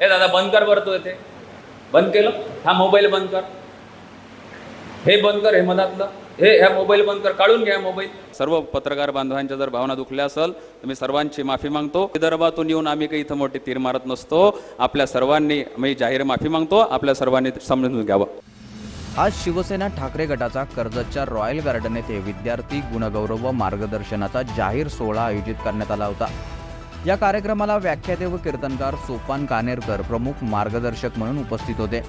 हे दादा बंद कर बरं तू येते बंद केलं? हा मोबाईल बंद कर. हे बंद कर हे मधातलं. हे ह्या मोबाईल बंद कर. काढून घ्या मोबाईल. सर्व पत्रकार बांधवांच्या जर भावना दुखल्या असेल तर मी सर्वांची माफी मागतो. विदर्भातून येऊन आम्ही काही इथं मोठी तीर मारत नसतो. आपल्या सर्वांनी मी जाहीर माफी मागतो. आपल्या सर्वांनी समजून घ्यावं. आज शिवसेना ठाकरे गटाचा कर्जतच्या रॉयल गार्डन येथे विद्यार्थी गुणगौरव व मार्गदर्शनाचा जाहीर सोहळा आयोजित करण्यात आला होता. या कार्यक्रमाला व्याख्याते व कीर्तनकार सोपान कानेरकर प्रमुख मार्गदर्शक म्हणून उपस्थित होते.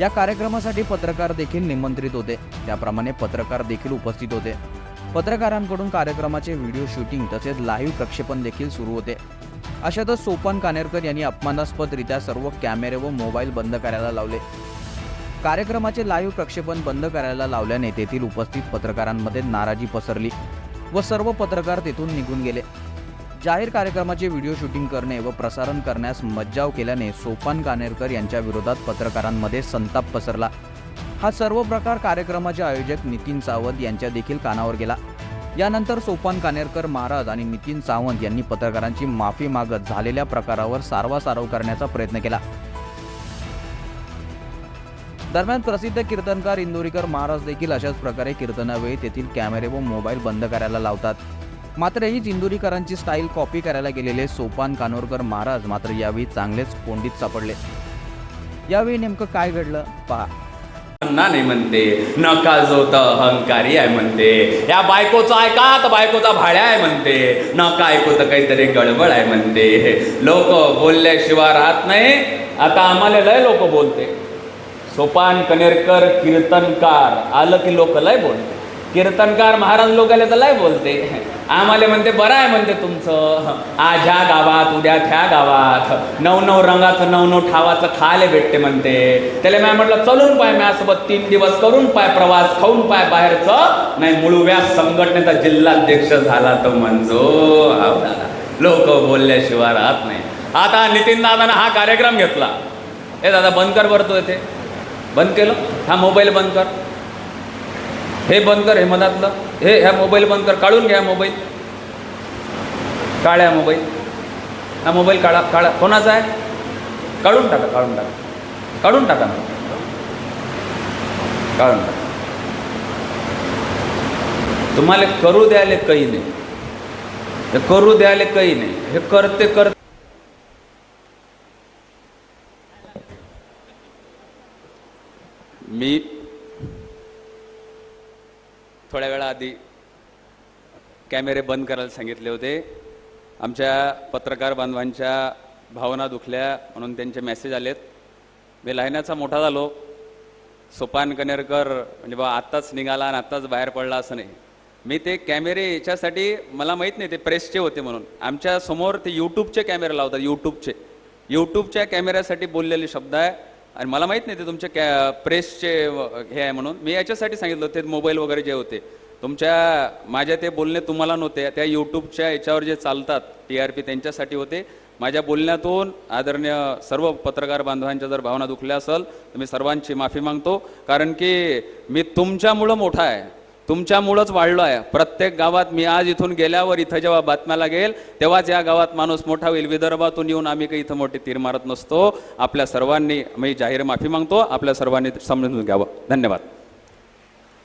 या कार्यक्रमासाठी पत्रकार देखील निमंत्रित होते. त्याप्रमाणे पत्रकार देखील उपस्थित होते. पत्रकारांकडून कार्यक्रमाचे व्हिडिओ शूटिंग तसेच लाईव्ह प्रक्षेपण देखील सुरू होते. अशातच सोपान कानेरकर यांनी अपमानास्पदरित्या सर्व कॅमेरे व मोबाईल बंद करायला लावले. कार्यक्रमाचे लाईव्ह प्रक्षेपण बंद करायला लावल्याने तेथील उपस्थित पत्रकारांमध्ये नाराजी पसरली व सर्व पत्रकार तेथून निघून गेले. जाहीर कार्यक्रमाचे व्हिडिओ शूटिंग करणे व प्रसारण करण्यास मज्जाव केल्याने सोपान कानेरकर यांच्या विरोधात पत्रकारांमध्ये संताप पसरला. हा सर्व प्रकार कार्यक्रमाचे आयोजक नितीन सावंत यांच्या देखील कानावर गेला. यानंतर सोपान कानेरकर महाराज आणि नितीन सावंत यांनी पत्रकारांची माफी मागत झालेल्या प्रकारावर सारवासारव करण्याचा प्रयत्न केला. दरम्यान प्रसिद्ध कीर्तनकार इंदोरीकर महाराज देखील अशाच प्रकारे कीर्तनावेळी तेथील कॅमेरे व मोबाईल बंद करायला लावतात. मात्र हीच जिंदुरीकरांची स्टाईल कॉपी करायला गेलेले सोपान कानोरकर महाराज मात्र यावेळी चांगलेच कोंडीत सापडले. यावेळी नेमकं काय घडलं? पहा. ना नाही म्हणते नका जो अहंकारी आहे म्हणते. या बायकोचा ऐका तर बायकोचा भाड्या आहे म्हणते. नका ऐकू तर काहीतरी गडबड आहे म्हणते. लोक बोलल्याशिवाय राहत नाही. आता आम्हाला लय लोक बोलते. सोपान कनेरकर कीर्तनकार आलं की लोक लय बोलते. कीर्तनकार महाराज लोकाला तर लय बोलते. आम्हाला म्हणते बरं आहे म्हणते तुमचं. आज ह्या गावात उद्या त्या गावात. नऊ नऊ रंगाचं नऊ नऊ ठावाचं खायला भेटते म्हणते. त्याला मी म्हटलं चलून पाय माझ्यासोबत तीन दिवस करून पाय प्रवास खाऊन पाय बाहेरचं. नाही मुळव्या संघटनेचा जिल्हाध्यक्ष झाला तो मंजो लोक बोलल्याशिवाय राहत नाही. आता नितीन दादानं हा कार्यक्रम घेतला. ए दादा बंद कर बरं तू येते बंद केलं? हा मोबाईल बंद कर. हे बंद कर हे मनातलं हे ह्या मोबाईल बंद कर. काढून घ्या मोबाईल. काळ्या मोबाईल. हा मोबाईल काढा काढा. कोणाचा आहे? काढून टाका काढून टाका. काढून टाका ना. काढून टाका. तुम्हाला करू द्यायला काही नाही. हे करू द्यायला काही नाही. हे करते करते. मी थोड्या वेळा आधी कॅमेरे बंद करायला सांगितले होते. आमच्या पत्रकार बांधवांच्या भावना दुखल्या म्हणून त्यांचे मेसेज आलेत. मी लहानाचा मोठा झालो. सोपान कनेरकर म्हणजे बा आत्ताच निघाला आणि आत्ताच बाहेर पडला असं नाही. मी ते कॅमेरे याच्यासाठी मला माहीत नाही ते प्रेसचे होते म्हणून. आमच्यासमोर ते यूट्यूबचे कॅमेरे लावतात यूट्यूबचे यूट्यूबच्या कॅमेऱ्यासाठी बोललेले शब्द आहे आणि मला माहीत नाही ते तुमच्या कॅ प्रेसचे हे आहे म्हणून. मी याच्यासाठी सांगितलं ते मोबाईल वगैरे जे होते. तुमच्या माझ्या ते बोलणे तुम्हाला नव्हते. त्या यूट्यूबच्या याच्यावर जे चालतात टी आर पी त्यांच्यासाठी होते. माझ्या बोलण्यातून आदरणीय सर्व पत्रकार बांधवांच्या जर भावना दुखल्या असेल तर मी सर्वांची माफी मागतो. कारण की मी तुमच्यामुळं मोठा आहे. तुमच्यामुळंच वाढलो आहे. प्रत्येक गावात मी आज इथून गेल्यावर इथं जेव्हा बातम्या लागेल तेव्हाच या गावात माणूस मोठा होईल. विदर्भातून येऊन आम्ही काही इथं मोठी तीर मारत नसतो. आपल्या सर्वांनी मी जाहीर माफी मागतो. आपल्या सर्वांनी समजून घ्यावं. धन्यवाद.